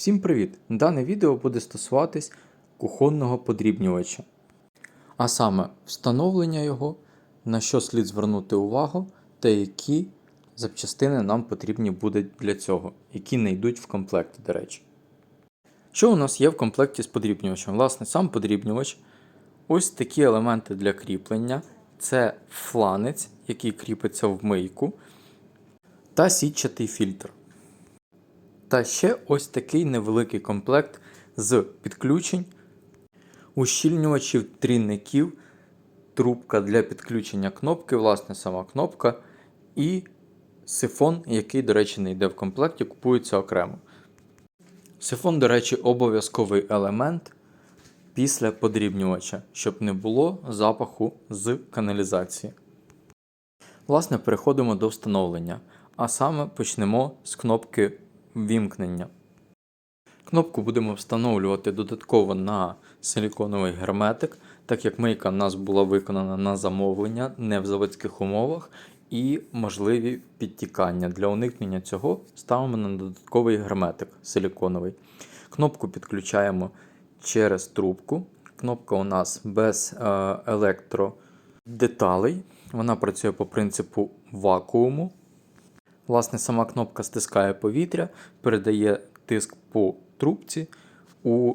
Всім привіт! Дане відео буде стосуватись кухонного подрібнювача. А саме встановлення його, на що слід звернути увагу, та які запчастини нам потрібні будуть для цього, які не йдуть в комплекті, до речі. Що у нас є в комплекті з подрібнювачем? Власне, сам подрібнювач. Ось такі елементи для кріплення. Це фланець, який кріпиться в мийку, та сітчатий фільтр. Та ще ось такий невеликий комплект з підключень, ущільнювачів трійників, трубка для підключення кнопки, власне, сама кнопка, і сифон, який, до речі, не йде в комплекті, купується окремо. Сифон, до речі, обов'язковий елемент після подрібнювача, щоб не було запаху з каналізації. Власне, переходимо до встановлення, а саме почнемо з кнопки вімкнення. Кнопку будемо встановлювати додатково на силіконовий герметик, так як мийка в нас була виконана на замовлення, не в заводських умовах, і можливі підтікання. Для уникнення цього ставимо на додатковий герметик силіконовий. Кнопку підключаємо через трубку. Кнопка у нас без е, електродеталей. Вона працює по принципу вакууму. Власне, сама кнопка стискає повітря, передає тиск по трубці у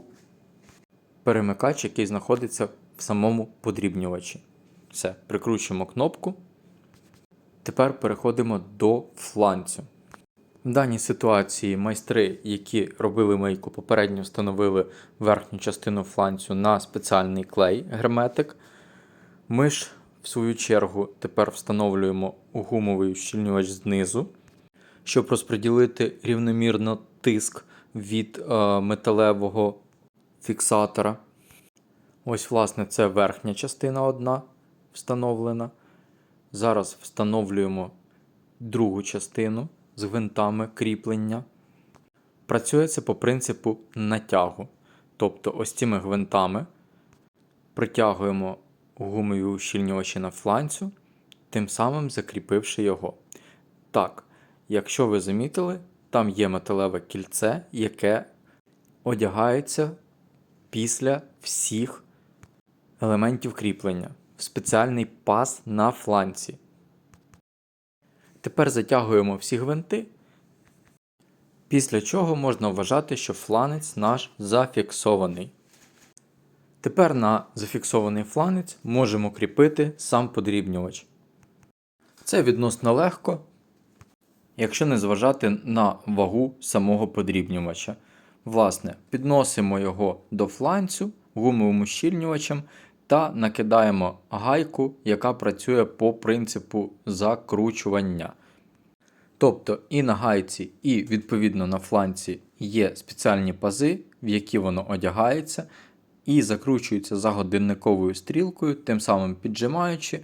перемикач, який знаходиться в самому подрібнювачі. Все, прикручуємо кнопку. Тепер переходимо до фланцю. В даній ситуації майстри, які робили мийку, попередньо встановили верхню частину фланцю на спеціальний клей герметик. Ми ж, в свою чергу, тепер встановлюємо гумовий ущільнювач знизу, щоб розподілити рівномірно тиск від е, металевого фіксатора. Ось, власне, це верхня частина одна встановлена. Зараз встановлюємо другу частину з гвинтами кріплення. Працює це по принципу натягу. Тобто, ось цими гвинтами притягуємо гумові ущільнювачі на фланцю, тим самим закріпивши його. Так, якщо ви замітили, там є металеве кільце, яке одягається після всіх елементів кріплення в спеціальний паз на фланці. Тепер затягуємо всі гвинти, після чого можна вважати, що фланець наш зафіксований. Тепер на зафіксований фланець можемо кріпити сам подрібнювач. Це відносно легко, якщо не зважати на вагу самого подрібнювача. Власне, підносимо його до фланцю гумовим ущільнювачем та накидаємо гайку, яка працює по принципу закручування. Тобто і на гайці, і відповідно на фланці є спеціальні пази, в які воно одягається, і закручується за годинниковою стрілкою, тим самим піджимаючи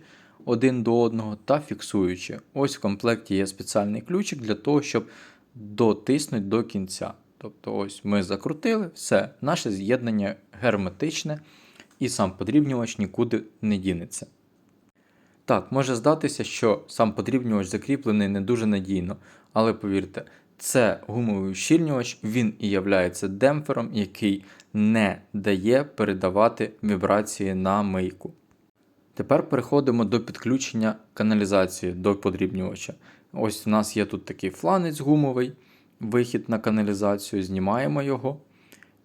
один до одного та фіксуючи. Ось в комплекті є спеціальний ключик для того, щоб дотиснути до кінця. Тобто, ось ми закрутили, все, наше з'єднання герметичне і сам подрібнювач нікуди не дінеться. Так, може здатися, що сам подрібнювач закріплений не дуже надійно, але повірте, це гумовий ущільнювач, він і являється демпфером, який не дає передавати вібрації на мийку. Тепер переходимо до підключення каналізації до подрібнювача. Ось у нас є тут такий фланець гумовий, вихід на каналізацію, знімаємо його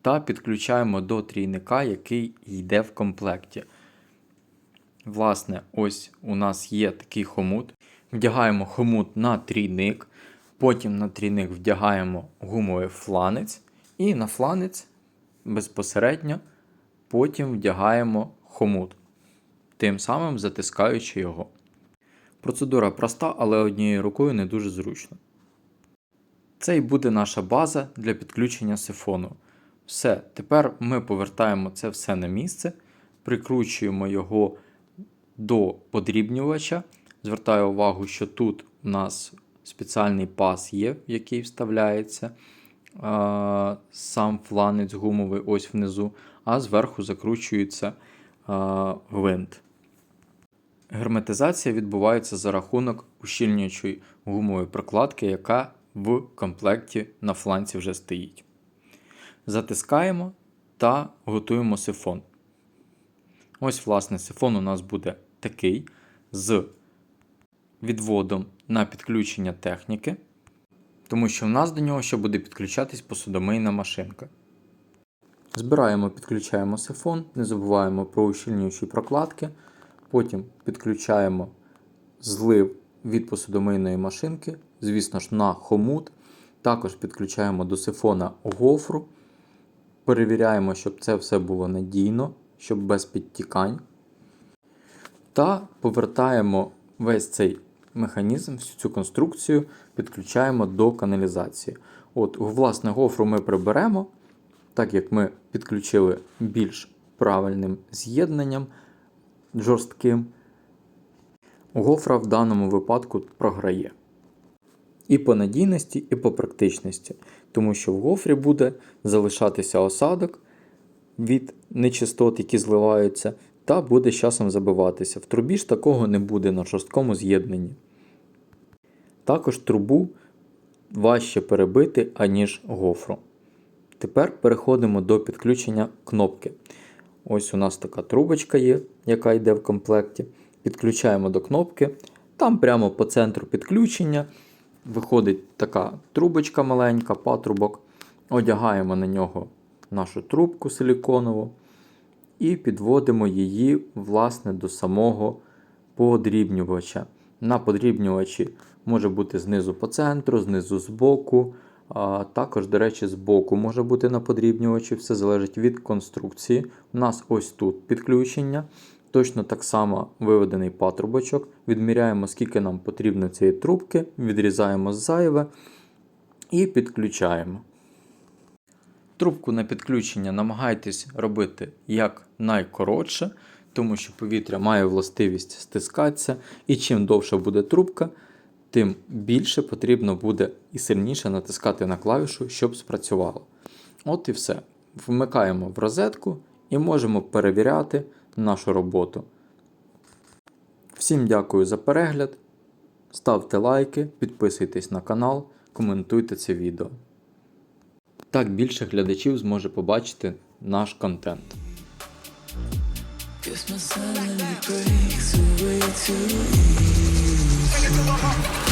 та підключаємо до трійника, який йде в комплекті. Власне, ось у нас є такий хомут. Вдягаємо хомут на трійник, потім на трійник вдягаємо гумовий фланець, і на фланець безпосередньо потім вдягаємо хомут, тим самим затискаючи його. Процедура проста, але однією рукою не дуже зручно. Це і буде наша база для підключення сифону. Все, тепер ми повертаємо це все на місце, прикручуємо його до подрібнювача. Звертаю увагу, що тут у нас спеціальний паз є, в який вставляється а, сам фланець гумовий ось внизу, а зверху закручується а, гвинт. Герметизація відбувається за рахунок ущільнюючої гумової прокладки, яка в комплекті на фланці вже стоїть. затискаємо та готуємо сифон. Ось, власне, сифон у нас буде такий з відводом на підключення техніки, тому що в нас до нього ще буде підключатись посудомийна машинка. Збираємо, підключаємо сифон, не забуваємо про ущільнюючі прокладки. Потім підключаємо злив від посудомийної машинки, звісно ж, на хомут. Також підключаємо до сифона гофру. Перевіряємо, щоб це все було надійно, щоб без підтікань. Та повертаємо весь цей механізм, всю цю конструкцію, підключаємо до каналізації. От, власне, гофру ми приберемо, так як ми підключили більш правильним з'єднанням жорстким. Гофра в даному випадку програє. І по надійності, і по практичності, тому що в гофрі буде залишатися осадок від нечистот, які зливаються, та буде з часом забиватися. В трубі ж такого не буде на жорсткому з'єднанні. Також трубу важче перебити, аніж гофру. Тепер переходимо до підключення кнопки. Ось у нас така трубочка є, яка йде в комплекті. Підключаємо до кнопки. Там прямо по центру підключення виходить така трубочка маленька, патрубок. Одягаємо на нього нашу трубку силіконову і підводимо її власне до самого подрібнювача. На подрібнювачі може бути знизу по центру, знизу збоку. А також, до речі, збоку може бути на подрібнювачі, все залежить від конструкції. У нас ось тут підключення. Точно так само виведений патрубочок. Відміряємо, скільки нам потрібно цієї трубки, відрізаємо зайве і підключаємо. Трубку на підключення намагайтесь робити як найкоротше, тому що повітря має властивість стискатися, і чим довша буде трубка, тим більше потрібно буде і сильніше натискати на клавішу, щоб спрацювало. От і все. Вмикаємо в розетку і можемо перевіряти нашу роботу. Всім дякую за перегляд. Ставте лайки, підписуйтесь на канал, коментуйте це відео. Так більше глядачів зможе побачити наш контент. Guess my sanity breaks away too easy. get to the heart.